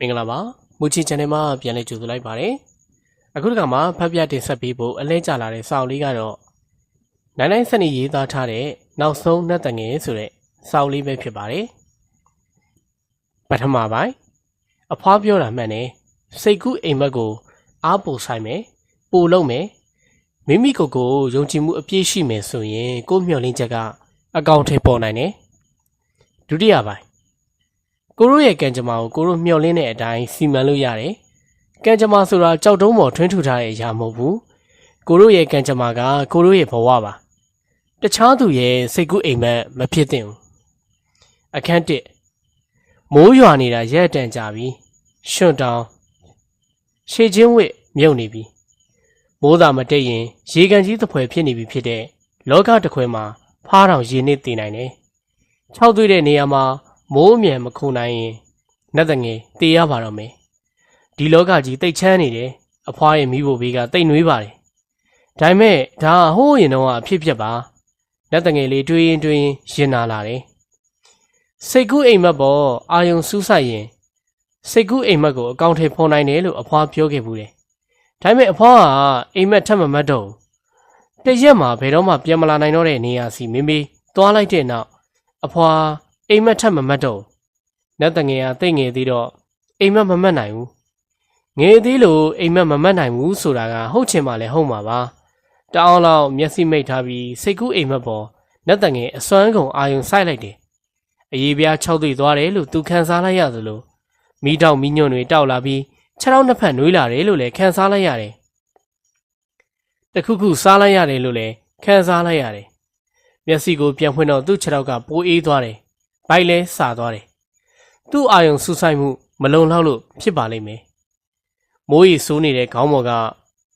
မင်္ဂလာပါမူချီ channel မှာပြန်လည်ကြိုဆိုလိုက်ပါတယ်အခုတစ်ခါမှာဖတ်ပြတင်ဆက်ပေးဖို့အလဲကျလာတဲ့စာအုပ်လေးကတော့နိုင်နိုင်စနေရေးသားထားတဲ့နောက်ဆုံးနှက်တငယ်ဆိုတဲ့စာအုပ်လေးပဲဖြစ်ပါတယ်ပထမပိုင်းအဖွားပြောတာမှန်တယ်စိတ်ကူးအိမ်မက်ကို အားပိုဆိုင်မယ်ပိုလုံးမယ်မိမိကိုယ်ကိုယုံကြည်မှုအပြည့်ရှိမယ်ဆိုရင်ကိုယ့်မျှော်လင့်ချက်ကအကောင့်ထဲပေါ်နိုင်တယ်ဒုတိယပိုင်း ကိုတို့ရဲ့ကံကြမ္မာကိုကိုတို့မျှော်လင့်တဲ့အတိုင်းစီမံလို့ရတယ်။ကံကြမ္မာဆိုတာကြောက်တုံးပေါ်ထွင်းထူထားတဲ့အရာမဟုတ်ဘူး။ကိုတို့ရဲ့ကံကြမ္မာကကိုတို့ရဲ့ဘဝပါ။တခြားသူရဲ့စိတ်ကူးအိမ်မက်မဖြစ်သင့်ဘူး။အခန်း1မိုးရွာနေတာရက်တန်ကြပြီ။ရွှွန့်တောင်ရှေ့ချင်းဝစ်မြုပ်နေပြီ။မိုးသာမတိတ်ရင်ရေကန်ကြီးသဖွယ်ဖြစ်နေပြီဖြစ်တဲ့လောကတစ်ခွဲမှာဖားတောင်ရေနစ်တည်နိုင်တယ်။ခြောက်သွေးတဲ့နေရာမှာ မိုးအမြန်မခုန်နိုင်ရင်နတ်တငယ်တေးရပါတော့မယ်ဒီလောကကြီးတိတ်ချမ်းနေတယ်အဖွားရဲ့မိဖို့ဘေးကတိတ်နွေးပါတယ်ဒါပေမဲ့ဒါကဟိုးရင်တော့အဖြစ်ဖြစ်ပါနတ်တငယ်လေးတွေးရင်တွေးရင်ရင်နာလာတယ်စိတ်ကူးအိမ်မက်ပေါ်အာယုံစူးဆိုင်ရင်စိတ်ကူးအိမ်မက်ကိုအကောင့်ထဲဖော်နိုင်တယ်လို့အဖွားပြောခဲ့ဘူးတယ်ဒါပေမဲ့အဖွားကအိမ်မက်ထပ်မမတ်တော့ဘူးတရက်မှာဘယ်တော့မှပြန်မလာနိုင်တော့တဲ့နေရာစီမင်းမေးသွားလိုက်တဲ့နောက်အဖွား အိမ်မက်ထက်မမတ်တော့နတ်တငယ်ကတိတ်ငယ်သေးတော့အိမ်မက်မမတ်နိုင်ဘူးငယ်သေးလို့အိမ်မက်မမတ်နိုင်ဘူးဆိုတာကဟုတ်ချင်မှလည်းဟုတ်မှာပါတအောင်လောက်မျက်စိမိတ်ထားပြီးစိတ်ကူးအိမ်မက်ပေါ်နတ်တငယ်အစွမ်းကုန်အာယုံဆိုင်လိုက်တယ်အရေးပြား၆သိသွားတယ်လို့သူခံစားလိုက်ရသလိုမိတောက်မိညွန့်တွေတောက်လာပြီးခြေထောက်နှစ်ဖက်နှွေးလာတယ်လို့လည်းခံစားလိုက်ရတယ်တခုခုစားလိုက်ရတယ်လို့လည်းခံစားလိုက်ရတယ်မျက်စိကိုပြန်ဖွင့်တော့သူ့ခြေထောက်ကပိုးအေးသွားတယ် ဘိုက်လဲစာသွားတယ်။သူ့အာယုံဆူဆိုင်မှု မလုံလောက်လို့ဖြစ်ပါလိမ့်မယ်။မိုးရီဆိုးနေတဲ့ခေါင်းပေါ်က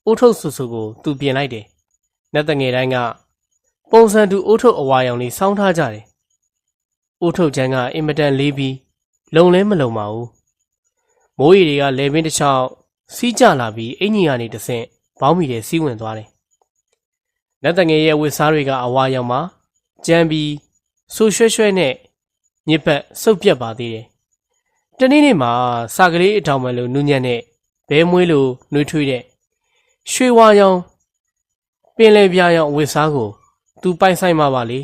အိုးထုတ်ဆူဆူကိုသူပြင်လိုက်တယ်။နတ်တငယ်တိုင်းကပုံစံတူအိုးထုတ်အဝါရောင်လေးစောင်းထားကြတယ်။အိုးထုတ်ချမ်းကအင်မတန်လေးပြီးလုံလဲမလုံပါဘူး။မိုးရီတွေကလေပင်တစ်ချောင်းစီးကြလာပြီးအင်ကြီးကနေတဆင့်ဘောင်းမီတွေစီးဝင်သွားတယ်။နတ်တငယ်ရဲ့ဝစ်စားတွေကအဝါရောင်မှာကြမ်းပြီးဆူရွှဲရွှဲနဲ့ ညစ်ပတ်စုပ်ပြတ်ပါသေးတယ်။တနေ့နေ့မှာစာကလေးအထောင်မှန်လိုနူးညံ့တဲ့ဘဲမွေးလိုနှွေးထွေးတဲ့ရွှေဝါရောင်ပင်လယ်ပြားရောင်အဝတ်စားကို သူပိုင်ဆိုင်မှာပါလေ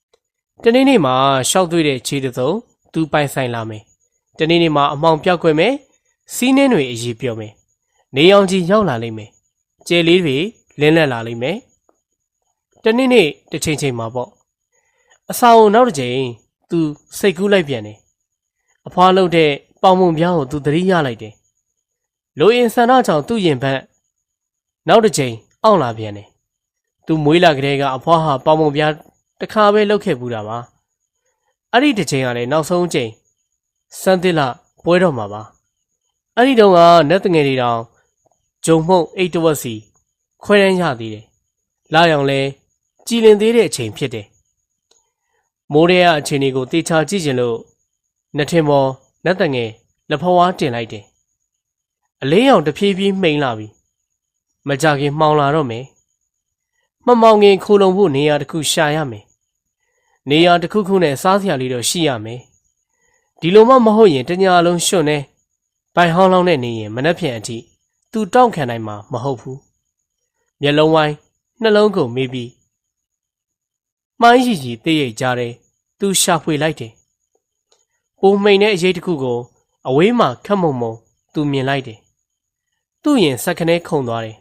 ။တနေ့နေ့မှာရှောက်သွေးတဲ့ခြေတစုံသူပိုင်ဆိုင်လာမယ်။တနေ့နေ့မှာအမောင်ပြောက်ခွဲမယ်။စီးနှင်းတွေအရေးပြောမယ်။နေအောင်ကြီးရောက်လာလိမ့်မယ်။ကျဲလေးတွေလင်းလက်လာလိမ့်မယ်။တနေ့နေ့တစ်ချိန်ချိန်မှာပေါ့။အစာအုံနောက်တစ်ချိန် သူစိတ်ကူးလိုက်ပြန်တယ်အဖွားလုပ်တဲ့ပေါင်မုံပြားကိုသူသတိရလိုက်တယ်လိုအင်ဆန္ဒကြောင့်သူ့ရင်ဘက်နောက်တစ်ချိန်အောင့်လာပြန်တယ်သူမွေးလာကလေးကအဖွားဟာပေါင်မုံပြားတစ်ခါပဲလှုပ်ခဲ့ဘူးတာပါအဲ့ဒီတစ်ချိန်ကလည်းနောက်ဆုံးချိန်စမ်းသစ်လပွဲတော်မှာပါအဲ့ဒီတုန်းကနတ်တငယ်တွေတောင်ဂျုံမှုန့်အိတ်တဝက်စီခွဲရမ်းရသေးတယ်လာရောင်လဲကြည်လင်သေးတဲ့အချိန်ဖြစ်တယ် မိုးရဲအချိန်တွေကိုတေချာကြည့်ကျင်လို့နှထင်ပေါ်နတ်တငယ်လက်ဖွားတင်လိုက်တယ်အလေးရောင်တဖြည်းဖြည်းမှိန်လာပြီမကြခင်မှောင်လာတော့မယ်မမောင်ခင်ခိုးလုံဖို့နေရာတစ်ခုရှာရမယ်နေရာတစ်ခုခုနဲ့စားစရာလေးတော့ရှိရမယ်ဒီလိုမှမဟုတ်ရင်တညာလုံးရှွန့်နေဘိုင်ဟောင်းလောင်းနဲ့နေရင်မနှက်ဖြန်အထိသူတောင့်ခံနိုင်မှာမဟုတ်ဘူးမျက်လုံးဝိုင်းနှလုံးကုန်မေးပြီးမှိုင်းရီရီတေးရိတ်ကြတယ် သူရှာဖွေလိုက်တယ်။ပုံမိန်တဲ့အရေးတစ်ခုကို အဝေးမှာခက်မုံမုံသူမြင်လိုက်တယ်။သူ့ရင်စက်ခနဲခုန်သွားတယ်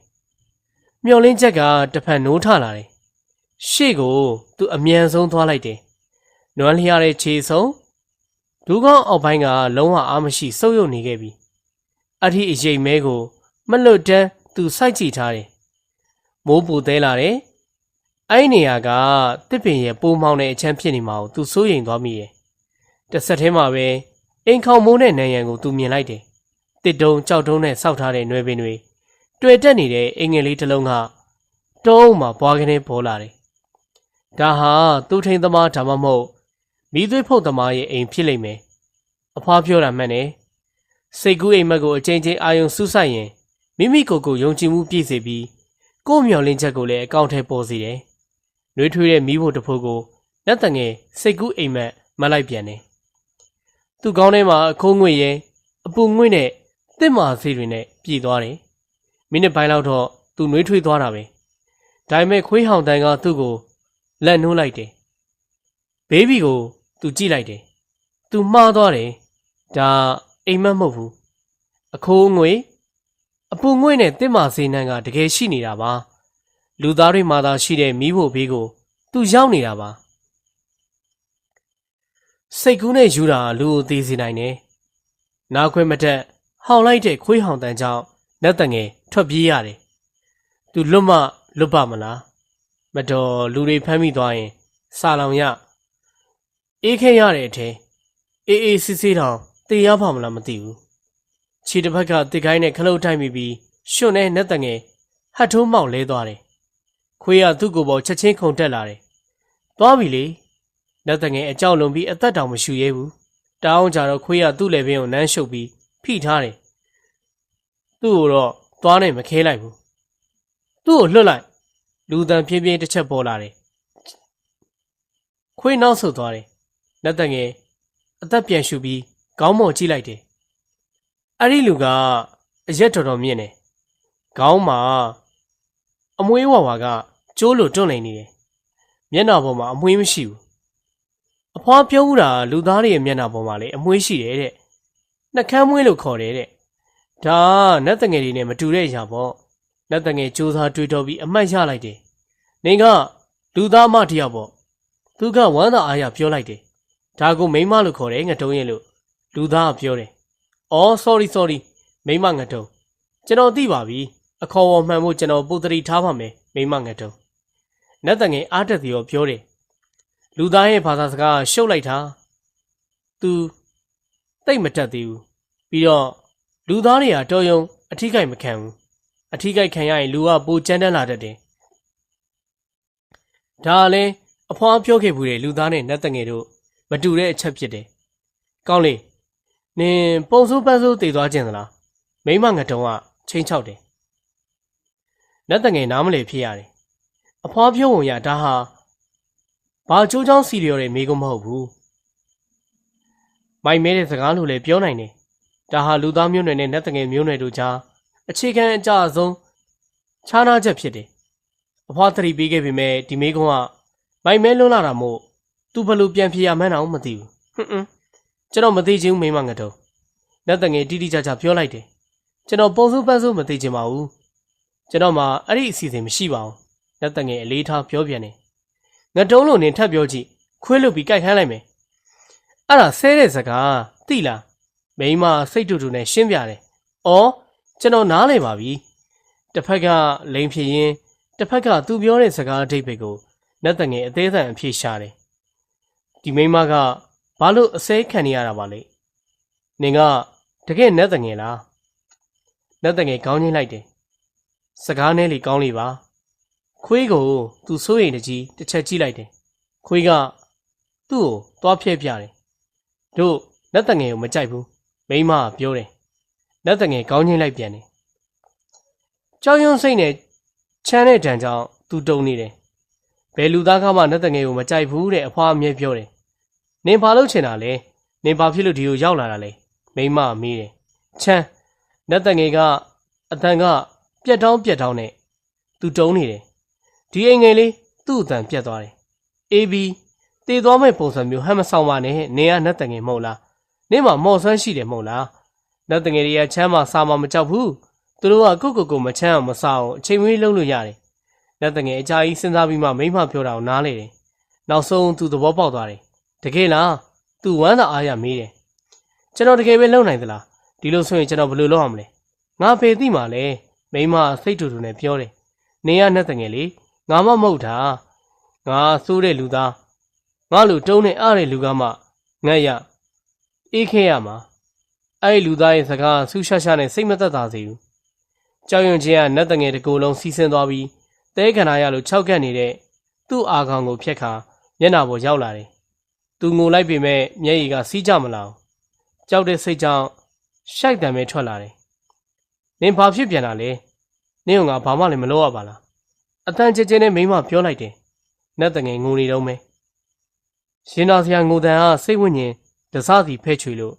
။မျောလင်းချက်ကတစ်ဖက်နိုးထလာတယ်။ရှေ့ကိုသူအမြန်ဆုံးသွားလိုက်တယ်။နွမ်းလျားတဲ့ခြေဆုံးဒူးကောင်းအောက်ပိုင်းကလုံးဝအားမရှိစုပ်ယုပ်နေခဲ့ပြီ။အထီအရိပ်မဲကို မလွတ်တမ်းသူစိုက်ကြည့်ထားတယ်။မိုးပူသေးလာတယ်။ အဲ့ဒီနေရာကတစ်ပင်ရဲ့ပိုးမောင်းတဲ့အချမ်းဖြစ်နေမှာကိုသူစိုးရိမ်သွားမိတယ်။တစ်ဆက်တည်းမှာပဲအိမ်ခေါမိုးတဲ့နံရံကိုသူမြင်လိုက်တယ်။တစ်တုံကြောက်တုံးနဲ့စောက်ထားတဲ့နွယ်ပင်တွေတွေ့တက်နေတဲ့အင်္ဂလိပ်တစ်လုံးကတုံးမှာဘွားကနေပေါ်လာတယ်။ဒါဟာသူ့ထိန်သမားဒါမှမဟုတ်မိသွေးဖုတ်သမားရဲ့အိမ်ဖြစ်လိမ့်မယ်။အဖွားပြောတာမှန်တယ်။စိတ်ကူးအိမ်မက်ကိုအချိန်ချင်းအာယုံစူးစိုက်ရင်မိမိကိုယ်ကိုယုံကြည်မှုပြည့်စေပြီးကိုယ့်မျှော်လင့်ချက်ကိုလည်းအကောင့်ထဲပေါ်စေတယ်။ နှွေးထွေးတဲ့မိဖို့တဖိုးကိုလက်တငယ်စိတ်ကူးအိမ်မက်မလိုက်ပြန်တယ်။သူ့ကောင်းထဲမှာအခိုးငွေရဲ့အအပူငွေ့နဲ့တစ်မာစေးတွေနဲ့ပြည်သွားတယ်မိနစ်ပိုင်းလောက်တော့သူနှွေးထွေးသွားတာပဲဒါပေမဲ့ခွေးဟောင်တန်ကသူ့ကိုလက်နှိုးလိုက်တယ်ဘေးဘီကိုသူကြည့်လိုက်တယ်သူမှားသွားတယ်ဒါအိမ်မက်မဟုတ်ဘူးအခိုးငွေအပူငွေ့နဲ့တစ်မာစေးနှံကတကယ်ရှိနေတာပါ လူသားတွေမှာသာရှိတဲ့မိဖို့ဘေးကို သူရောက်နေတာပါစိတ်ကူးနဲ့ယူတာလူကိုသေးစေနိုင်တယ်။နာခွဲမတက်ဟောင်လိုက်တဲ့ခွေးဟောင်တန်ကြောင့်လက်တငယ်ထွက်ပြေးရတယ်။သူလွတ်မလွတ်ပါမလား။မတော်လူတွေဖမ်းမိသွားရင်စာလောင်ရအေးခဲရတဲ့အထဲအေးအေးစစ်စစ်တောင်တေးရပါမလားမသိဘူး။ခြေတစ်ဖက်ကတစ်ကိုင်းနဲ့ခလုတ်ထိုက်မိပြီးရွှွနဲ့လက်တငယ်ဟတ်ထိုးမောက်လဲသွားတယ်။ ခွေးကသူ့ကိုယ်ပေါ်ချက်ချင်းခုန်တက်လာတယ်။သွားပြီလေ။လက်တငယ်အကြောက်လွန်ပြီးအသက်တောင်မရှူရဲဘူး။တောင်းကြတော့ခွေးကသူ့လက်ပင်ကိုနမ်းရှုပ်ပြီးဖိထားတယ်။သူ့ကိုတော့သွားနဲ့မခဲလိုက်ဘူး။သူ့ကိုလွတ်လိုက်လူတန်ဖြည်းဖြည်းတစ်ချက်ပေါ်လာတယ်။ခွေးနောက်ဆုတ်သွားတယ်။လက်တငယ်အသက်ပြန်ရှူပြီးခေါင်းမော်ကြည့်လိုက်တယ်။အဲ့ဒီလူကအရက်တော်တော်မြင့်တယ်။ခေါင်းမှာအမွှေးဝါဝါက ကျိုးလို့တွန့်နေနေတယ်။မျက်နှာပေါ်မှာအမွှေးမရှိဘူး။အဖွားပြောဦးတာလူသားတွေရဲ့မျက်နှာပေါ်မှာလေအမွှေးရှိတယ်တဲ့။နှကမ်းမွေးလို့ခေါ်တယ်တဲ့။ဒါကနတ်တငယ်တွေနဲ့မတူတဲ့အရာပေါ့။နတ်တငယ်စူးစမ်းတွေးတောပြီးအမှတ်ရလိုက်တယ်။နေကလူသားမတစ်ယောက်ပေါ့။သူကဝမ်းသာအားရပြောလိုက်တယ်။ဒါကိုမိန်းမလို့ခေါ်တယ်ငတုံးရဲ့လို့လူသားကပြောတယ်။အော် sorry sorry မိန်းမငတုံးကျွန်တော်သိပါပြီ။အခေါ်အဝေါ်မှန်ဖို့ကျွန်တော်ပုတ်တရီထားပါမယ်မိန်းမငတုံး။ နတ်တငယ်အားတက်သည်ရောပြောတယ်။လူသားရဲ့ဘာသာစကားကရှုပ်လိုက်တာ။ तू တိတ်မတက်သေးဘူး။ပြီးတော့လူသားတွေကတော်ယုံအထီးကိုက်မခံဘူး။အထီးကိုက်ခံရရင်လူကပိုကြမ်းတမ်းလာတတ်တယ်။ဒါလည်းအဖွားပြောခဲ့ဘူးတဲ့လူသားနဲ့နတ်တငယ်တို့မတူတဲ့အချက်ဖြစ်တယ်။ကောင်းလေ။နင်ပုံစိုးပန်းစိုးတည်သွားခြင်းသလား။မိမငတုံကချင်းချောက်တယ်။နတ်တငယ်နားမလည်ဖြစ်ရတယ်။ အဖွားပြောဝင်ရဒါဟာဘာချိုးချောင်းစီရရတဲ့မိကုံမဟုတ်ဘူး။မိုက်မဲတဲ့စကားလို့လည်းပြောနိုင်တယ်။ဒါဟာလူသားမျိုးနွယ်နဲ့နတ်တငယ်မျိုးနွယ်တို့ကြားအခြေခံအကြအဆုံးခြားနာချက်ဖြစ်တယ်။အဖွားသတိပေးခဲ့ပေမဲ့ဒီမိကုံကမိုက်မဲလွန်းလာတာမို့သူဘလို့ပြန်ဖြေရမှန်းတော့မသိဘူး။ဟွန်းဟွန်းကျွန်တော်မသိချင်ဘူးမိမငတုံ။နတ်တငယ်တိတိကျကျပြောလိုက်တယ်။ကျွန်တော်ပုံစုပန်းစုမသိချင်ပါဘူး။ကျွန်တော်မှအဲ့ဒီအစီအစဉ်မရှိပါဘူး။ နတ်တငယ်အလေးထားပြောပြန်တယ်။ငတုံးလို့နင်ထပ်ပြောကြည့်ခွေးလွတ်ပြီးကြိုက်ခိုင်းလိုက်မယ်။အဲ့ဒါဆဲတဲ့စကားသိလား။မိမစိတ်တူတူနဲ့ရှင်းပြတယ်။အော်ကျွန်တော်နားလည်ပါပြီ။တစ်ဖက်ကလိန်ဖြစ်ရင်တစ်ဖက်ကသူပြောတဲ့စကားအဓိပ္ပာယ်ကိုနတ်တငယ်အသေးအံအဖြေရှာတယ်။ဒီမိမကဘာလို့အစဲခံနေရတာပါလဲ။နင်ကတကယ်နတ်တငယ်လား။နတ်တငယ်ကောင်းချင်းလိုက်တယ်။စကားနဲ့လေကောင်းလေပါ။ ခွေးကိုသူစိုးရိမ်တကြီးတစ်ချက်ကြည့်လိုက်တယ်။ခွေးကသူ့ကိုသွားဖျက်ပြတယ်။တို့နတ်တငယ်ကိုမကြိုက်ဘူး။မိမကပြောတယ်။နတ်တငယ်ကောင်းချင်းလိုက်ပြန်တယ်။ကြောက်ရွံ့စိတ်နဲ့ချမ်းတဲ့တံကြောင့်သူတုံနေတယ်။ဘယ်လူသားကမှနတ်တငယ်ကိုမကြိုက်ဘူးတဲ့အဖွားအမြဲပြောတယ်။နင်ဘာလို့ချင်တာလဲ။နင်ဘာဖြစ်လို့ဒီကိုရောက်လာတာလဲ။မိမမေးတယ်။ချမ်းနတ်တငယ်ကအတန်ကပြက်တောင်းပြက်တောင်းနဲ့သူတုံးနေတယ်။ ဒီအိမ်ငယ်လေးသူ့အတန်ပြက်သွားတယ်။ AB တည်သွားမဲ့ပုံစံမျိုးဟမ်းမဆောင်ပါနဲ့။နင်ကနတ်တငယ်မဟုတ်လား။နင်မှာမော်ဆွမ်းရှိတယ်မဟုတ်လား။နတ်တငယ်တွေကချမ်းမစာမမကြောက်ဘူး။သူတို့ကကိုကိုကိုမချမ်းအောင်မစားအောင်အချိန်မွေးလုံးလို့ရတယ်။နတ်တငယ်အကြာကြီးစဉ်းစားပြီးမှမိမပြောတာကိုနားလေတယ်။နောက်ဆုံးသူသဘောပေါက်သွားတယ်။တကယ်လား။ तू ဝမ်းသာအားရမေးတယ်။ကျွန်တော်တကယ်ပဲလုံနိုင်သလား။ဒီလိုဆိုရင်ကျွန်တော်ဘယ်လိုလုပ်အောင်မလဲ။ငါဖေသိမှလဲ။မိမစိတ်တူတူနဲ့ပြောတယ်။နေရနတ်တငယ်လေ ငါမမဟုတ်တာ။ငါစိုးတဲ့လူသားငါလူတုံးနဲ့အားတဲ့လူကမှငတ်ရအေးခဲရမှာအဲ့ဒီလူသားရဲ့စကားဆူရှာရှာနဲ့စိတ်မသက်သာစေဘူးကြောက်ရွံ့ခြင်းကနတ်တငယ်တစ်ကိုယ်လုံးစီးဆင်းသွားပြီးတဲခန္ဓာရလိုခြောက်ကပ်နေတဲ့သူ့အာခေါင်ကိုဖျက်ခါမျက်နှာပေါ်ရောက်လာတယ်သူငိုလိုက်ပေမဲ့မျက်ရည်ကစီးကြမလာဘူးကြောက်တဲ့စိတ်ကြောင့်ရှိုက်တံပဲထွက်လာတယ်နင်ဘာဖြစ်ပြန်တာလဲနင့်ကငါဘာမှလည်းမလုပ်ရပါလား အတန်ကြဲကြဲနဲ့မိမပြောလိုက်တယ်နတ်တငယ်ငိုနေတော့မယ်ရှင်တော်ဆရာငိုတန်ကစိတ်ဝိညာဉ်ဒစစီဖဲ့ချွေလို့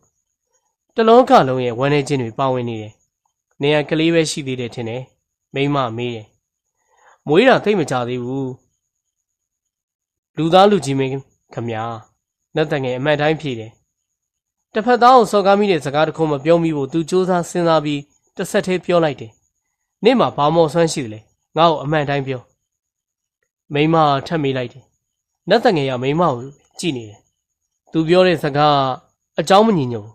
တလုံးကလုံးရဲ့ဝမ်းနေခြင်းတွေပါဝင်နေတယ်နေရကလေးပဲရှိသေးတယ်ထင်တယ်မိမမေးတယ်မွေးတာသိမ့်မကြသေးဘူးလူသားလူကြီးမင်းခမညာလက်တငယ်အမှတ်တိုင်းဖြေတယ်တစ်ဖက်သားကိုစော်ကားမိတဲ့စကားတစ်ခုမပြောမိဖို့သူစူးစမ်းစဉ်းစားပြီးတစ်ဆက်သေးပြောလိုက်တယ်နေ့မှာဘာမော်ဆွမ်းရှိတယ်လဲ ငါ့ကိုအမှန်တိုင်းပြောမိမထပ်မေးလိုက်တယ်လက်တငယ်ကမိမကိုကြည့်နေတယ်သူပြောတဲ့စကားအကြောင်းမညီညွတ်ဘူး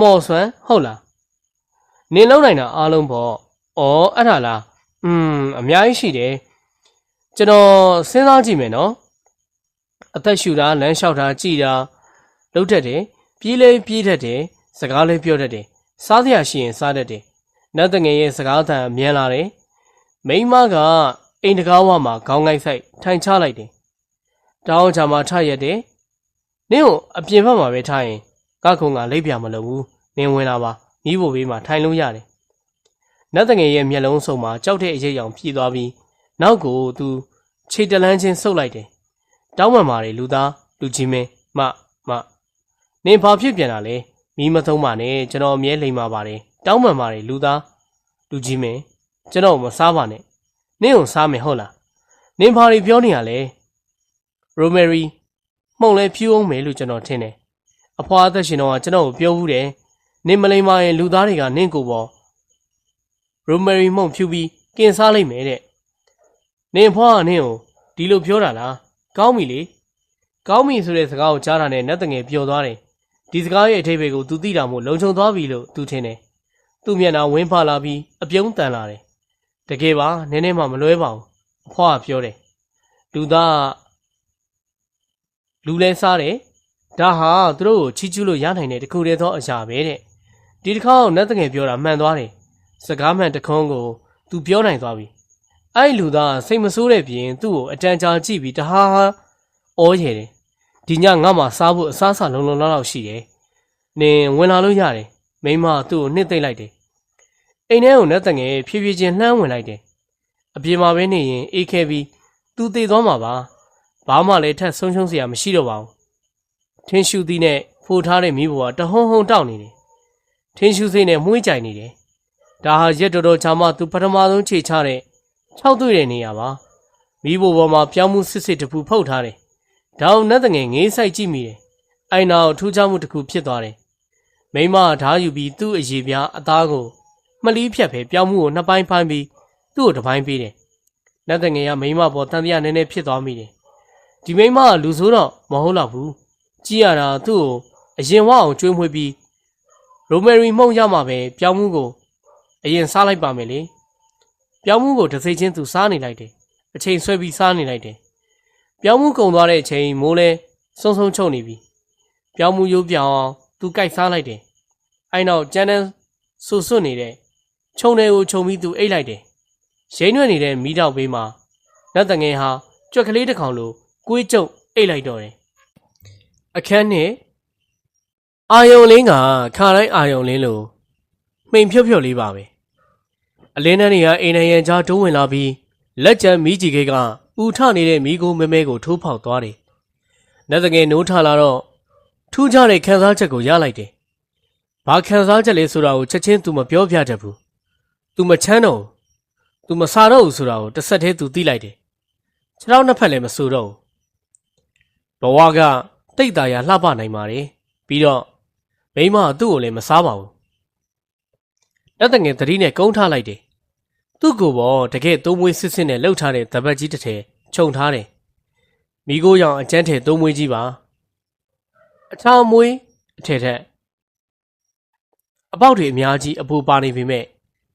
မော်ဆွမ်းဟုတ်လားနင်လုံးနိုင်တာအားလုံးပေါ့ဩအဲ့ဒါလားอืมအများကြီးရှိတယ်ကျွန်တော်စဉ်းစားကြည့်မယ်နော်အသက်ရှူတာလမ်းလျှောက်တာကြည်တာလုပ်တတ်တယ်ပြေးလဲပြေးတတ်တယ်စကားလဲပြောတတ်တယ်စားစရာရှိရင်စားတတ်တယ်နတ်တငယ်ရဲ့စကားသံအမြန်လာတယ် မိန်းမကအိမ်တကားဝမှာခေါင်းငိုက်ဆိုင်ထိုင်ချလိုက်တယ်တောင်းချာမှာထရက်တယ်နင့်ကိုအပြင်ဘက်မှာပဲထားရင်ကခုံကလိပ်ပြမလို့ဘူးနင်ဝင်လာပါမိဖို့ဘေးမှာထိုင်လို့ရတယ်နတ်တငယ်ရဲ့မျက်လုံးစုံမှာကြောက်တဲ့အရေးရောင်ပြေးသွားပြီးနောက်ကိုသူခြေတလန်းချင်းဆုပ်လိုက်တယ်တောင်းပန်ပါတယ်လူသားလူကြီးမင်းမမနင်ဘာဖြစ်ပြန်တာလဲမီးမသုံးပါနဲ့ကျွန်တော်အမြဲလိမ်ပါပါတယ်တောင်းပန်ပါတယ်လူသားလူကြီးမင်း ကျွန်တော်မစားပါနဲ့နင့်ကိုစားမယ်ဟုတ်လားနင်ဘာတွေပြောနေရလဲရိုမယ်ရီမှုံလဲဖြူအောင်မယ်လို့ကျွန်တော်ထင်တယ်အဖွာအသက်ရှင်တော့ကျွန်တော်ကိုပြောဘူးတယ်နင်မလိမ်ပါရင်လူသားတွေကနင့်ကိုပေါ်ရိုမယ်ရီမှုံဖြူပြီးကင်စားလိုက်မယ်တဲ့နင်ဖွားကနင့်ကိုဒီလိုပြောတာလားကောင်းပြီလေကောင်းပြီဆိုတဲ့စကားကိုကြားတာနဲ့နတ်တငယ်ပျော်သွားတယ်ဒီစကားရဲ့အထိပ္ပယ်ကိုသူသိတာမို့လုံခြုံသွားပြီလို့သူထင်တယ်သူ့မျက်နှာဝင်းဖလာပြီးအပြုံးတန်လာတယ် တကယ်ပါနည်းနည်းမှမလွဲပါဘူးအဖွားကပြောတယ်လူသားလူလဲစားတယ်ဒါဟာသူတို့ကိုချီးကျူးလို့ရနိုင်တဲ့တခုတည်းသောအရာပဲတဲ့ဒီတစ်ခါတော့နတ်တငယ်ပြောတာမှန်သွားတယ်စကားမှန်တခွန်းကိုသူပြောနိုင်သွားပြီအဲ့လူသားစိတ်မဆိုးတဲ့ပြင်သူ့ကိုအတန်ကြာကြည့်ပြီးတဟားဟာအောရဲတယ်ဒီညငါမှစားဖို့အစားအစာလုံးလုံးလောက်လောက်ရှိတယ်နင်ဝင်လာလို့ရတယ်မိမသူ့ကိုနှစ်သိမ့်လိုက်တယ် အိမ်ထဲကိုနတ်တငယ်ဖြည်းဖြည်းချင်းလှမ်းဝင်လိုက်တယ်အပြင်မှာပဲနေရင်အေးခဲပြီးသူတည်သွားမှာပါဘာမှလည်းထက်ဆုံးရှုံးစရာမရှိတော့ပါဘူးထင်းရှူသည်နဲ့ဖိုထားတဲ့မိဘကတဟုံဟုံတောက်နေတယ်ထင်းရှူစိတ်နဲ့မှုေးကြိုင်နေတယ်ဒါဟာရက်တော်တော်ချာမှသူပထမဆုံးခြေချတဲ့ခြောက်တွေ့တဲ့နေရာပါမိဘပေါ်မှာပြောင်းမှုစစ်စစ်တပူဖုတ်ထားတယ်ဒါအောင်နတ်တငယ်ငေးဆိုင်ကြည့်မိတယ်အိုင်နာကိုထူးခြားမှုတစ်ခုဖြစ်သွားတယ်မိမဓားယူပြီးသူ့အရေးပြားအသားကို မလီးဖြတ်ပဲပြောင်းမှုကိုနှစ်ပိုင်းပိုင်းပြီးသူ့ကိုတစ်ပိုင်းပေးတယ်နတ်တငယ်ကမိမပေါ်တန်တရားနည်းနည်းဖြစ်သွားမိတယ်ဒီမိမကလူဆိုးတော့မဟုတ်တော့ဘူးကြည့်ရတာသူ့ကိုအရင်ဝအောင်ကျွေးမွေးပြီးရိုမယ်ရီမှုံရမှာပဲပြောင်းမှုကိုအရင်စားလိုက်ပါမယ်လေပြောင်းမှုကိုတစ်စိတ်ချင်းသူစားနေလိုက်တယ်အချိန်ဆွဲပြီးစားနေလိုက်တယ်ပြောင်းမှုကုံသွားတဲ့အချိန်မိုးလဲစုံစုံချုပ်နေပြီပြောင်းမှုရိုးပြောင်းအောင်သူကြိုက်စားလိုက်တယ်အဲ့နောက်ကျန်းတန်းဆူဆွတ်နေတဲ့ ခြုံတွေကိုခြုံပြီးသူအိတ်လိုက်တယ်ရိမ့်ရွက်နေတဲ့မိတော့ဘေးမှာလက်တငယ်ဟာကြွက်ကလေးတစ်ကောင်လိုကိုွေးကျုပ်အိတ်လိုက်တော့တယ်အခန်းနဲ့အာယုံလင်းကခါတိုင်းအာယုံလင်းလိုမှိန်ဖြုတ်ဖြုတ်လေးပါပဲအလင်းတန်းတွေကအိမ်နံရံကြားတိုးဝင်လာပြီးလက်ကျန်မိကြီးခဲကဥထနေတဲ့မိကိုမဲမဲကိုထိုးဖောက်သွားတယ်။လက်တငယ်နိုးထလာတော့ထူးခြားတဲ့ခံစားချက်ကိုရလိုက်တယ်။ဘာခံစားချက်လဲဆိုတာကိုချက်ချင်းသူမပြောပြတတ်ဘူး။ ။ "तू မချမ်းတော့ဘူး။ तू မစားတော့ဘူး"ဆိုတာကိုတစ်ဆက်တည်း သူသိလိုက်တယ်။ခြေထောက်နှစ်ဖက်လည်း မဆိုးတော့ဘူး။ဘဝက သိပ်သာယာလှပနိုင်ပါတယ်။ပြီးတော့ မိန်းမက သူ့ကိုလည်း မစားပါဘူး။နတ်သူငယ်သတိနဲ့ ကုန်းထားလိုက်တယ်။သူ့ကိုယ်ပေါ် တကယ့်သိုးမွေးစစ်စစ်နဲ့ လုပ်ထားတဲ့ သဘက်ကြီးတစ်ထည် ခြုံထားတယ်။မီးခိုးရောင်အကြမ်းထည် သိုးမွေးကြီးပါ။အထမွေးအထည်ထပ်။အပေါက်တွေအများကြီး အပိုပါနေပေမယ့်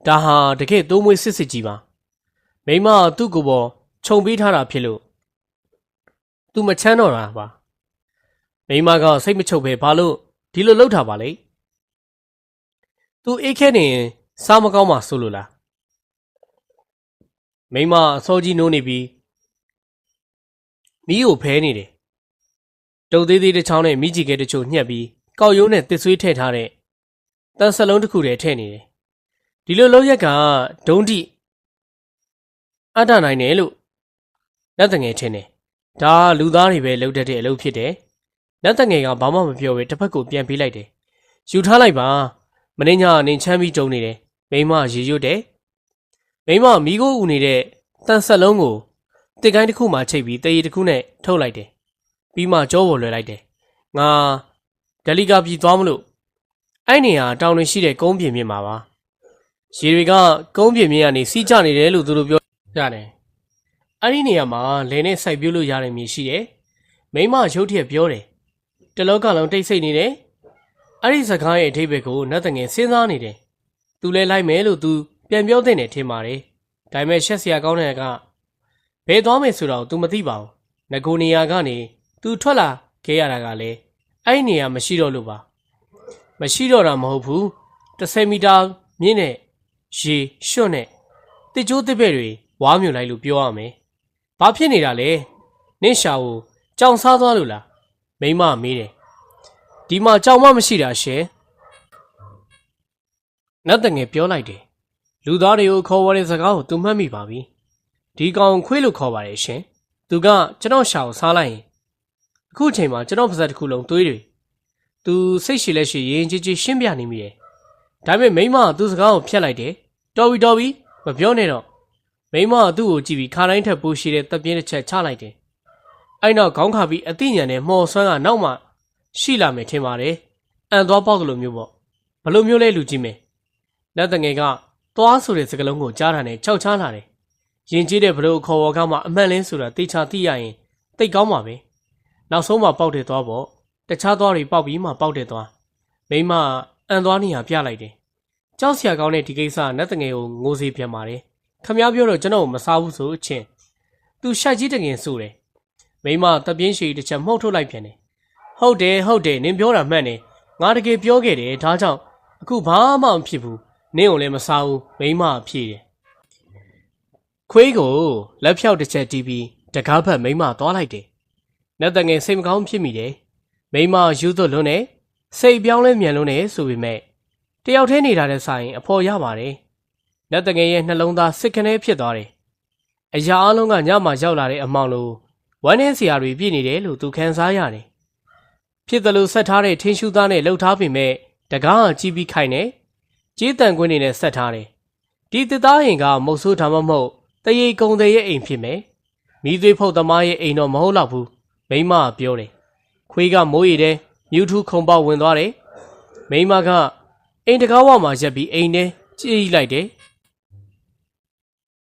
ဒါဟာတကယ်သုံးမွေးစစ်စစ်ကြီးပါ။မိမကသူ့ကိုယ်ပေါ်ခြုံပေးထားတာဖြစ်လို့သူမချမ်းတော့တာပါ။မိမကစိတ်မချုပ်ပဲဘာလို့ဒီလိုလှုပ်ထားပါလဲ။ तू အိတ်ခဲနေရင်စားမကောင်းမှဆိုလို့လားမိမအစောကြီးနိုးနေပြီးမီးကိုဖဲနေတယ်တုံသေးသေးတစ်ချောင်းနဲ့မိကြီးကဲတချို့ညှက်ပြီးကောက်ရိုးနဲ့တစ်ဆွေးထည့်ထားတဲ့တန်စလုံးတစ်ခုတည်းထည့်နေတယ် ဒီလိုလောက်ရက်ကဒုံးတိအတ္တနိုင်တယ်လို့လက်တငယ်ထင်တယ်ဒါလူသားတွေပဲလှုပ်တတ်တဲ့အလုပ်ဖြစ်တယ်လက်တငယ်ကဘာမှမပြောဘဲတစ်ဖက်ကိုပြန်ပေးလိုက်တယ်ယူထားလိုက်ပါမင်းညအနေချမ်းပြီးတုံနေတယ်မိမရေရွတ်တယ်မိမမိကိုဦးနေတဲ့တန်ဆက်လုံးကိုတစ်ကိုင်းတစ်ခုမှချိတ်ပြီးတရေတစ်ခုနဲ့ထုတ်လိုက်တယ်ပြီးမှကြောပေါ်လွယ်လိုက်တယ်ငါဒလီကာပြည်သွားမလို့အဲ့နေဟာတောင်တွင်ရှိတဲ့ကုန်းပြင်မြင့်မှာပါ ရေတွေကကုန်းပြင်မြင်းကနေစီးကျနေတယ်လို့သူတို့ပြောရတယ်။အဲ့ဒီနေရာမှာလယ်နဲ့စိုက်ပျိုးလို့ရတဲ့မြေရှိတယ်။မိမရုတ်တရက်ပြောတယ်။တလောကလုံးတိတ်ဆိတ်နေတယ်။အဲ့ဒီစကားရဲ့အထိပ္ပယ်ကိုနတ်တငယ်စဉ်းစားနေတယ်။သူလဲလိုက်မယ်လို့သူပြန်ပြောတဲ့နဲ့ထင်ပါတယ်။ဒါပေမဲ့ရှက်စရာကောင်းတဲ့ကဘယ်သွားမယ်ဆိုတော့ तू မသိပါဘူး။ငကိုနေရာကနေ तू ထွက်လာခဲ့ရတာကလည်းအဲ့ဒီနေရာမရှိတော့လို့ပါ။မရှိတော့တာမဟုတ်ဘူး။30မီတာမြင့်တဲ့ ရေရွှွန့်နဲ့တစ်ကျိုးတစ်ပဲ့တွေဝါမြူလိုက်လို့ပြောရမယ်။ဘာဖြစ်နေတာလဲ။နင့်ရှာကိုကြောင်စားသွားလို့လား။မိမမေးတယ်ဒီမှာကြောင်မမရှိတာရှင်နတ်တငယ်ပြောလိုက်တယ်လူသားတွေကိုခေါ်ဝေါ်တဲ့စကားကိုသူမှတ်မိပါပြီဒီကောင်ခွေးလို့ခေါ်ပါတယ်ရှင်သူကကျွန်တော်ရှာကိုစားလိုက်ရင်အခုချိန်မှာကျွန်တော်ပါဇက်တစ်ခုလုံးသွေးတွေသူစိတ်ရှိလက်ရှိရင်ကြီးကြီးရှင်းပြနေမိတယ်ဒါပေမဲ့မိမကသူ့စကားကိုဖျက်လိုက်တယ် တော်ပြီတော်ပြီမပြောနဲ့တော့မိမကသူ့ကိုကြည့်ပြီးခါတိုင်းထက်ပိုရှိတဲ့တပ်ပြင်းတစ်ချက်ချလိုက်တယ်အဲ့နောက်ခေါင်းခါပြီးအသိဉာဏ်နဲ့မှော်ဆွမ်းကနောက်မှရှိလာမယ်ထင်ပါတယ်။အန်သွားပေါက်ကလိုမျိုးပေါ့။ဘလိုမျိုးလဲလူကြီးမယ်။လက်တငယ်ကသွားဆိုတဲ့စကားလုံးကိုကြားတာနဲ့ခြောက်ချားလာတယ်။ရင်ကြီးတဲ့ဘလို့ခေါ်ဝေါ်ကမှအမှန်လင်းဆိုတာတေချာသိရရင်တိတ်ကောင်းပါပဲ။နောက်ဆုံးမှပေါက်တဲ့သွားပေါ့။တခြားသွားတွေပေါက်ပြီးမှပေါက်တဲ့သွား။မိမအန်သွားနေရပြလိုက်တယ်။ ကြောက်စရာကောင်းတဲ့ဒီကိစ္စကလက်တငယ်ကိုငိုစေပြန်ပါတယ်။ခမ ्या ပြောတော့ကျွန်တော်မစားဘူးဆိုအချင်း။ तू ရှက်ကြီးတငင်ဆိုတယ်။မိမတပြင်းရှည်တစ်ချက်မှုတ်ထုတ်လိုက်ပြန်တယ်ဟုတ်တယ်ဟုတ်တယ်နင်ပြောတာမှန်တယ်ငါတကယ်ပြောခဲ့တယ်ဒါကြောင့်အခုဘာမှမဖြစ်ဘူးနင့်ကိုလည်းမစားဘူးမိမအဖြစ်တယ်ခွေးကိုလက်ဖြောက်တစ်ချက်တီးပြီးတကားဖက်မိမသွားလိုက်တယ်နတ်တငယ်စိတ်မကောင်းဖြစ်မိတယ်မိမယူသွလွန်းနဲ့စိတ်ပြောင်းလဲမြန်လွန်းနဲ့ဆိုပေမဲ့ တယောက်တည်းနေတာတဲ့ဆိုင်အဖော်ရပါတယ်နတ်တငယ်ရဲ့နှလုံးသားစစ်ကနေဖြစ်သွားတယ်အရာအလုံးကညမှရောက်လာတဲ့အမောင်လိုဝမ်းနည်းစရာတွေပြည့်နေတယ်လို့သူခံစားရတယ်ဖြစ်တယ်လို့ဆက်ထားတဲ့ထင်းရှူသားနဲ့လှုပ်ထားပေမဲ့တကားကကြီးပြီးခိုင်နေကြေးတန်ကွင်းနေနဲ့ဆက်ထားတယ်ဒီတစ်သားရင်ကမုတ်ဆိုးဒါမှမဟုတ်တရေကုံတဲ့ရဲ့အိမ်ဖြစ်မယ်မိသွေးဖုတ်သမားရဲ့အိမ်တော့မဟုတ်တော့ဘူးမိမကပြောတယ်ခွေးကမိုးရီတဲ့မြူထူးခုံပေါက်ဝင်သွားတယ်မိမက အိမ်တကားဝမှာရက်ပြီးအိမ်ထဲကြည့်လိုက်တယ်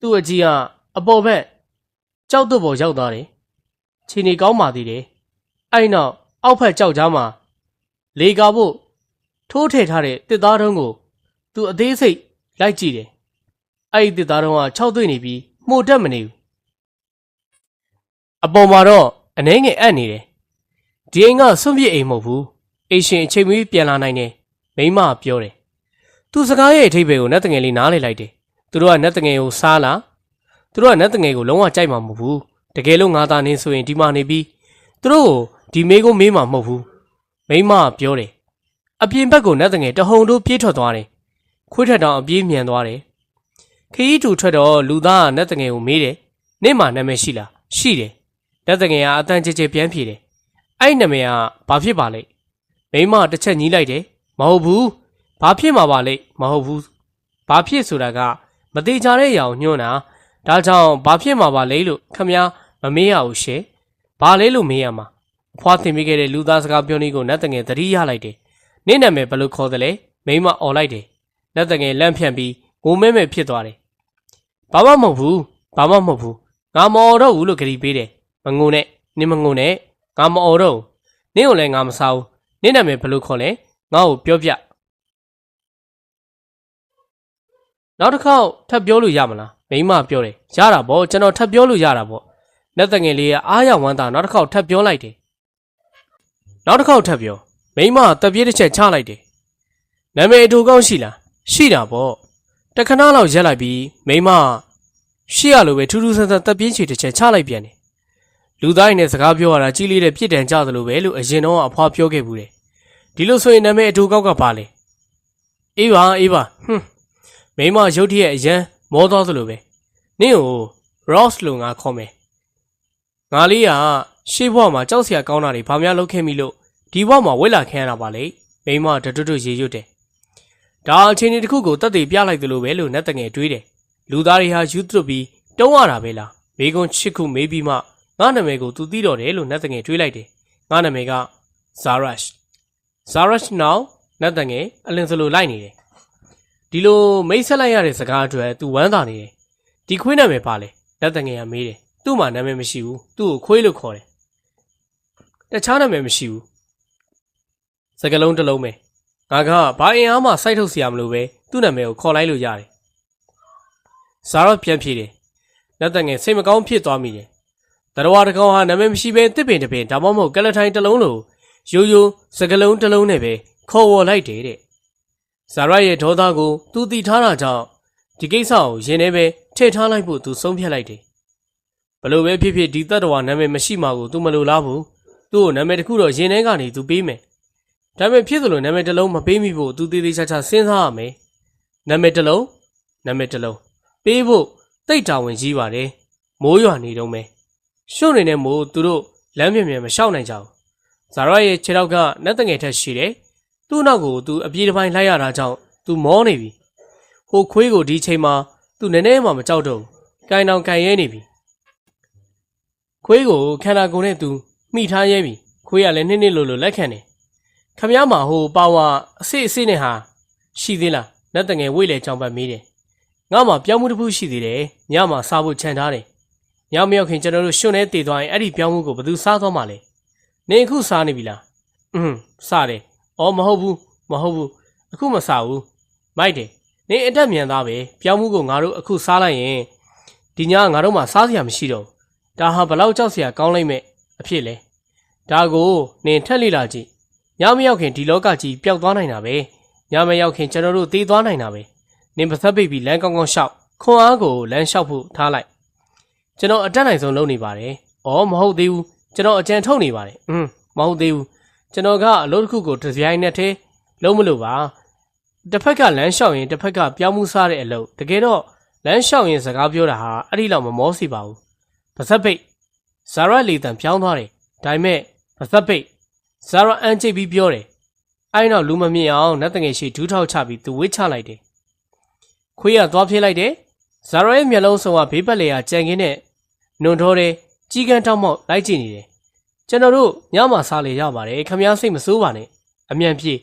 သူ့အကြီးကအပေါ်ဘက်ကြောက်သွတ်ပေါ်ရောက်သွားတယ်ခြေနေကောင်းပါသေးတယ်အဲ့နောက်အောက်ဖက်ကြောက်ကြားမှာလေကာဖို့ထိုးထည့်ထားတဲ့တစ်သားတုံးကိုသူအသေးစိတ်လိုက်ကြည့်တယ်။အဲ့ဒီတစ်သားတုံးက၆သွေ့နေပြီးမှုတ်တက်မနေဘူး။အပေါ်မှာတော့အနှဲငယ်အပ်နေတယ်။ဒီအိမ်ကစွန့်ပစ်အိမ်မဟုတ်ဘူး။အိမ်ရှင်အချိန်မီပြန်လာနိုင်တယ်။ မိမကပြောတယ်။သူစကားရဲ့အထိပ္ပယ်ကိုနတ်တငယ်လေးနားလေလိုက်တယ်။သူတို့ကနတ်တငယ်ကိုစားလာသူတို့ကနတ်တငယ်ကိုလုံးဝကြိုက်မှာမဟုတ်ဘူး။တကယ်လို့ငါသားနေဆိုရင်ဒီမှာနေပြီးသူတို့ကိုဒီမေးကိုမေးမှာမဟုတ်ဘူးမိမကပြောတယ်အပြင်ဘက်ကိုနတ်တငယ်တဟုန်တို့ပြေးထွက်သွားတယ်ခွေးထက်တောင်အပြေးမြန်သွားတယ်ခရီးတူထွက်တော့လူသားကနတ်တငယ်ကိုမေးတယ်နေ့မှနာမည်ရှိလားရှိတယ်နတ်တငယ်ကအတန်ချေချေပြန်ဖြေတယ်အဲ့နာမည်ကဘာဖြစ်ပါလဲမိမတစ်ချက်ညီးလိုက်တယ် မဟုတ်ဘူးဘာဖြစ်မှာပါလဲမဟုတ်ဘူးဘာဖြစ်ဆိုတာကမသေးကြတဲ့အရာကိုညွှန်းတာဒါကြောင့်ဘာဖြစ်မှာပါလဲလို့ခမည်းမမေးရဘူးရှယ်ဘာလဲလို့မေးရမှာအဖွားတင်မိခဲ့တဲ့လူသားစကားပြောနည်းကိုနတ်တငယ်သတိရလိုက်တယ်။နင့်နာမည်ဘယ်လိုခေါ်သလဲမိမអော်လိုက်တယ်။နတ်တငယ်လန့်ဖြန့်ပြီးငိုမဲမဲဖြစ်သွားတယ်။ဘာမှမဟုတ်ဘူးဘာမှမဟုတ်ဘူးငါမអော်တော့ဘူးလို့ကြည်ပေးတယ်။မငိုနဲ့နင်မငိုနဲ့ငါမអော်တော့ဘူးနင့်ကိုလည်းငါမစားဘူးနင့်နာမည်ဘယ်လိုခေါ်လဲ ငါ့ကိုပြောပြနောက်တစ်ခေါက်ထပ်ပြောလို့ရမလားမိမပြောတယ်ရတာပေါ့ကျွန်တော်ထပ်ပြောလို့ရတာပေါ့လက်တငယ်လေးကအားရဝမ်းသာနောက်တစ်ခေါက်ထပ်ပြောလိုက်တယ်နောက်တစ်ခေါက်ထပ်ပြောမိမကတပ်ပြေးတစ်ချက်ချလိုက်တယ်နာမည်အတူကောင်းရှိလားရှိတာပေါ့တခဏလောက်ရက်လိုက်ပြီးမိမကရှိရလိုပဲထူးထူးဆန်းဆန်းတပ်ပြေးချေတစ်ချက်ချလိုက်ပြန်တယ်လူသားရင်နဲ့စကားပြောရတာကြီးလေးတဲ့ပြစ်ဒဏ်ကြသလိုပဲလို့အရင်တော့အဖွားပြောခဲ့ဘူးတယ် ဒီလိုဆိုရင်နာမည်အတူကောက်ကပါလေအေးပါအေးပါဟွန်းမိမရုတ်တရက်အရန်မောသွားသလိုပဲနင့်ကို Ross လို့ငါခေါ်မယ်ငါလေးကရှေ့ဘဝမှာကြောက်စရာကောင်းတာတွေဘာများလုပ်ခဲ့မိလို့ဒီဘဝမှာဝက်လာခံရတာပါလေမိမိန်းမတတွတ်တွတ်ရေရွတ်တယ်ဒါအချင်းဒီတစ်ခုကိုတက်တည်ပြလိုက်သလိုပဲလို့နတ်တငယ်တွေးတယ်လူသားတွေဟာယူသွတ်ပြီးတုံးရတာပဲလားမိကွန်းချစ်ခုမေးပြီးမှငါနာမည်ကိုသူသိတော့တယ်လို့နတ်တငယ်တွေးလိုက်တယ်ငါနာမည်က ဇာရရှ်နောင်နတ်တငယ်အလင်းစလိုလိုက်နေတယ်ဒီလိုမိတ်ဆက်လိုက်ရတဲ့စကားအတွက်သူဝမ်းသာနေတယ်ဒီခွေးနာမည်ပါလေနတ်တငယ်ကမေးတယ်သူ့မှာနာမည်မရှိဘူးသူ့ကိုခွေးလို့ခေါ်တယ်တခြားနာမည်မရှိဘူးစကလုံးတစ်လုံးပဲငါကဘာအင်အားမှစိုက်ထုတ်စရာမလိုပဲသူ့နာမည်ကိုခေါ်လိုက်လို့ရတယ်ဇာရော့ပြန်ဖြေတယ်နတ်တငယ်စိတ်မကောင်းဖြစ်သွားမိတယ်တရဝါတကောင်ဟာနာမည်မရှိဘဲတစ်ပင်တစ်ပင်ဒါမှမဟုတ်ကလထိုင်တစ်လုံးလို ရိုးရိုးစကလုံးတစ်လုံးနဲ့ပဲခေါ်ဝေါ်လိုက်တယ်တဲ့ဇာရတ်ရဲ့ဒေါသကိုသူတည်ထားတာကြောင့်ဒီကိစ္စကိုရင်ထဲပဲထည့်ထားလိုက်ဖို့သူဆုံးဖြတ်လိုက်တယ်ဘလို့ပဲဖြစ်ဖြစ်ဒီတတ္တဝါနာမည်မရှိမှကိုသူမလိုလားဘူးသူ့ကိုနာမည်တစ်ခုတော့ရင်ထဲကနေသူပေးမယ်ဒါပေမဲ့ဖြစ်သလိုနာမည်တစ်လုံးမပေးမိဖို့သူသေးသေးချာချာစဉ်းစားရမယ်နာမည်တစ်လုံးနာမည်တစ်လုံးပေးဖို့တိတ်တာဝန်ကြီးပါတယ်မိုးရွာနေတော့မယ်ရှုံနေတဲ့မိုးသူတို့လမ်းမြင်မြင်မလျှောက်နိုင်ကြဘူး ဇာရရဲ့ခြေထောက်ကနတ်တငယ်ထက်ရှိတယ်သူ့နောက်ကိုသူအပြေးတစ်ပိုင်းလိုက်ရတာကြောင့်သူမောနေပြီဟိုခွေးကိုဒီချိန်မှာသူနည်းနည်းမှမကြောက်တော့ဘူးကိုင်တောင်ကိုင်ရဲနေပြီခွေးကိုခန္ဓာကိုယ်နဲ့သူမိထားရဲပြီခွေးကလည်းနှစ်နှစ်လိုလိုလက်ခံတယ်ခမည်းမှာဟိုပါဝါအစစ်အစစ်နဲ့ဟာရှိသေးလားနတ်တငယ်ဝိလေကြောင်ပတ်မေးတယ်ငါမှပြောင်းမှုတစ်ခုရှိသေးတယ်ညမှာစားဖို့ခြံထားတယ်ညမရောက်ခင်ကျွန်တော်တို့ရှွန်းနေတည်သွားရင်အဲ့ဒီပြောင်းမှုကိုဘယ်သူစားသွားမှာလဲ နေအခုစားနေပြီလားอืมစားတယ်အော်မဟုတ်ဘူးမဟုတ်ဘူးအခုမစားဘူးမိုက်တယ်နေအတက်မြန်သားပဲပြောင်းမှုကိုငါတို့အခုစားလိုက်ရင်ဒီညငါတို့မှစားစရာမရှိတော့ဘူးဒါဟာဘလောက်ကြောက်စရာကောင်းလိုက်မဲ့အဖြစ်လဲဒါကိုနင်ထက်လိလာကြည့်ညမရောက်ခင်ဒီလောကကြီးပျောက်သွားနိုင်တာပဲညမရောက်ခင်ကျွန်တော်တို့သေသွားနိုင်တာပဲနင်ပါသက်ပိတ်ပြီးလမ်းကောင်းကောင်းရှောက်ခွန်အားကိုလမ်းလျှောက်ဖို့ထားလိုက်ကျွန်တော်အတက်နိုင်ဆုံးလုပ်နေပါတယ်။အော်မဟုတ်သေးဘူး ကျွန်တော်အကြံထုတ်နေပါတယ်။อืมမဟုတ်သေးဘူးကျွန်တော်ကအလုပ်တစ်ခုကိုတစ်စရိုင်းနဲ့သေးလုံးမလို့ပါ။တစ်ဖက်ကလမ်းလျှောက်ရင်တစ်ဖက်ကပြောင်းမှုစားတဲ့အလုပ်တကယ်တော့လမ်းလျှောက်ရင်စကားပြောတာဟာအဲ့ဒီလောက်မမောစီပါဘူး။ပါသက်ပိတ်ဇာရလီတန်ပြောင်းသွားတယ်။ဒါပေမဲ့ပါသက်ပိတ်ဇာရအန်ချိတ်ပြီးပြောတယ်။အဲ့နောက်လူမမြင်အောင်နတ်တငယ်ရှိဒူးထောက်ချပြီးသူဝစ်ချလိုက်တယ်။ခွေးကသွားပြေးလိုက်တယ်။ဇာရရဲ့မျက်လုံးစုံကဘေးပတ်လေယာကြံကင်းတဲ့နွန်တော်တဲ့ ကြီးကန်းတောက်မောက်လိုက်ကြည့်နေတယ်။ကျွန်တော်တို့ညမှာစားလေရပါတယ်ခမည်းစိတ်မစိုးပါနဲ့။အမြန်ပြေး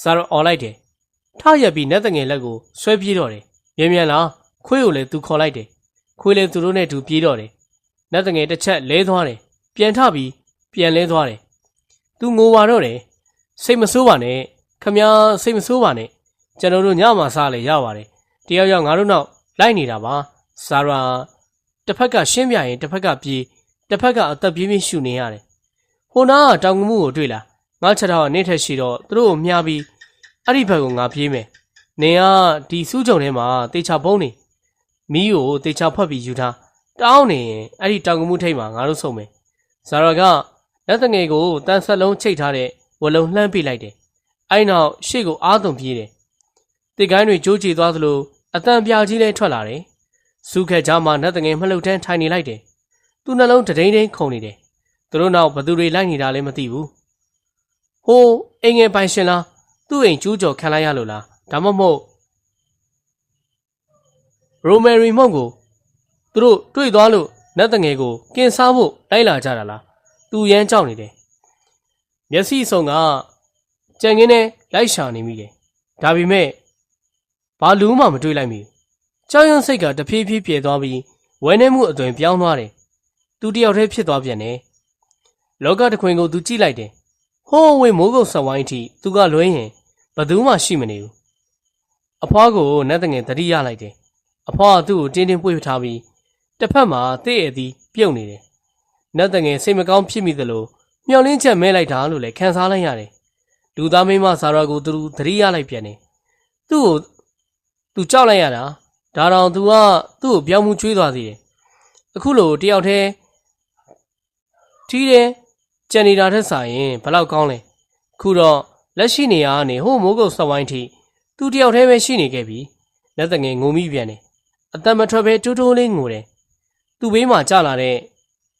ဇာရអော်လိုက်တယ်။ထားရက်ပြီးနတ်တငယ်လက်ကိုဆွဲပြေးတော့တယ်။မြန်မြန်လားခွေးကိုလည်းသူခေါ်လိုက်တယ်။ခွေးလည်းသူတို့နဲ့သူပြေးတော့တယ်။နတ်တငယ်တစ်ချက်လဲသွားတယ်။ပြန်ထပြီးပြန်လဲသွားတယ်။သူငိုပါတော့တယ်။စိတ်မဆိုးပါနဲ့ခမည်းစိတ်မဆိုးပါနဲ့ကျွန်တော်တို့ညမှာစားလေရပါတယ်။တယောက်ယောက်ငါတို့နောက်လိုက်နေတာပါ။ဇာရာတစ်ဖက်ကရှင်းပြရင်တစ်ဖက်ကပြေး တစ်ဖက်ကအသက်ပြင်းပြင်းရှူနေရတယ်။ဟိုနာကတောင်ကမှုကိုတွေ့လာငါချက်တော့နေထက်ရှိတော့သူတို့ကိုမြှားပြီးအဲ့ဒီဘက်ကိုငါပြေးမယ်။နေကဒီစူးကြုံထဲမှာတေချာပုံးနေမီးကိုတေချာဖွက်ပြီးယူထားတောင်းနေရင်အဲ့ဒီတောင်ကမှုထိတ်မှာငါတို့ဆုံးမယ်။ဇာရာကလက်တငယ်ကိုတန်ဆက်လုံးချိတ်ထားတဲ့ဝလုံးလှမ်းပြလိုက်တယ်။အဲ့နောက်ရှေ့ကိုအားသွန်ပြေးတယ်။တစ်ကိုင်းတွေကြိုးချသွားသလိုအတန်ပြာကြီးလည်းထွက်လာတယ်။စုခက်ကြားမှာနတ်တငယ်မှလှုပ်ထန်းထိုင်နေလိုက်တယ်။ သူ့နှလုံးတဒိန်ဒိန်ခုန်နေတယ်။သူတို့နောက်ဘသူတွေလိုက်နေတာလည်းမသိဘူး။ဟိုးအိမ်ငယ်ပိုင်ရှင်လားသူ့အိမ်ကျူးကျော်ခံလိုက်ရလို့လားဒါမှမဟုတ်ရိုမယ်ရီမုံကိုသူတို့တွေ့သွားလို့နတ်တငယ်ကိုကင်စားဖို့လိုက်လာကြတာလားသူရမ်းကြောက်နေတယ်မျက်စိစုံကကြံငင်းနဲ့လိုက်ရှာနေမိတယ်ဒါပေမဲ့ဘာလူမှမတွေ့လိုက်မိဘူးကြောက်ရွံ့စိတ်ကတဖြည်းဖြည်းပြေသွားပြီးဝဲနေမှုအသွင်ပြောင်းသွားတယ် သူတယောက်တည်းဖြစ်သွားပြန်တယ်လောကတစ်ခွင်ကိုသူကြည့်လိုက်တယ်ဟိုးဝေမိုးကုတ်ဆက်ဝိုင်းအထိသူကလွှဲရင်ဘယ်သူမှရှိမနေဘူးအဖွားကိုနတ်တငယ်တတိရလိုက်တယ်အဖွားကသူ့ကိုတင်းတင်းပွေ့ထားပြီးတစ်ဖက်မှာတဲ့ရည်သည်ပြုတ်နေတယ်နတ်တငယ်စိတ်မကောင်းဖြစ်မိသလိုမျောလင်းချက်မဲလိုက်တာလို့လည်းခံစားလိုက်ရတယ်လူသားမိန်းမဇာရာကိုသူတတိရလိုက်ပြန်တယ်သူ့ကိုသူကြောက်လိုက်ရတာဒါတောင်သူကသူ့ကိုပြောင်းမှုချွေးသွားသေးတယ်အခုလိုတယောက်တည်း ထီးတယ်ကြံနေတာထက်စာရင်ဘလောက်ကောင်းလဲခုတော့လက်ရှိနေရကနေဟိုမိုးကုတ်စဝိုင်းထိသူတယောက်တည်းပဲရှိနေခဲ့ပြီလက်တငယ်ငုံမိပြန်တယ်အသက်မထွက်ပဲတိုးတိုးလေးငိုတယ်သူ့ဘေးမှာကြာလာတဲ့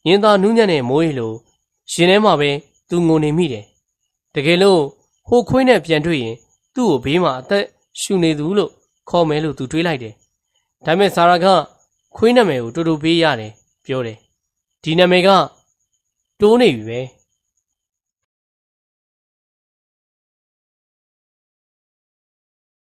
ရင်သားနူးညံ့တဲ့မိုးရီလိုရင်ထဲမှာပဲသူငိုနေမိတယ်တကယ်လို့ဟိုခွေးနဲ့ပြန်တွေ့ရင်သူ့ကိုဘေးမှာအသက်ရှူနေသူလို့ခေါ်မယ်လို့သူတွေးလိုက်တယ်ဒါပေမဲ့ဆာရာကခွေးနာမည်ကိုတူတူပေးရတယ်ပြောတယ်ဒီနာမည်က တိုးနေပြီပဲ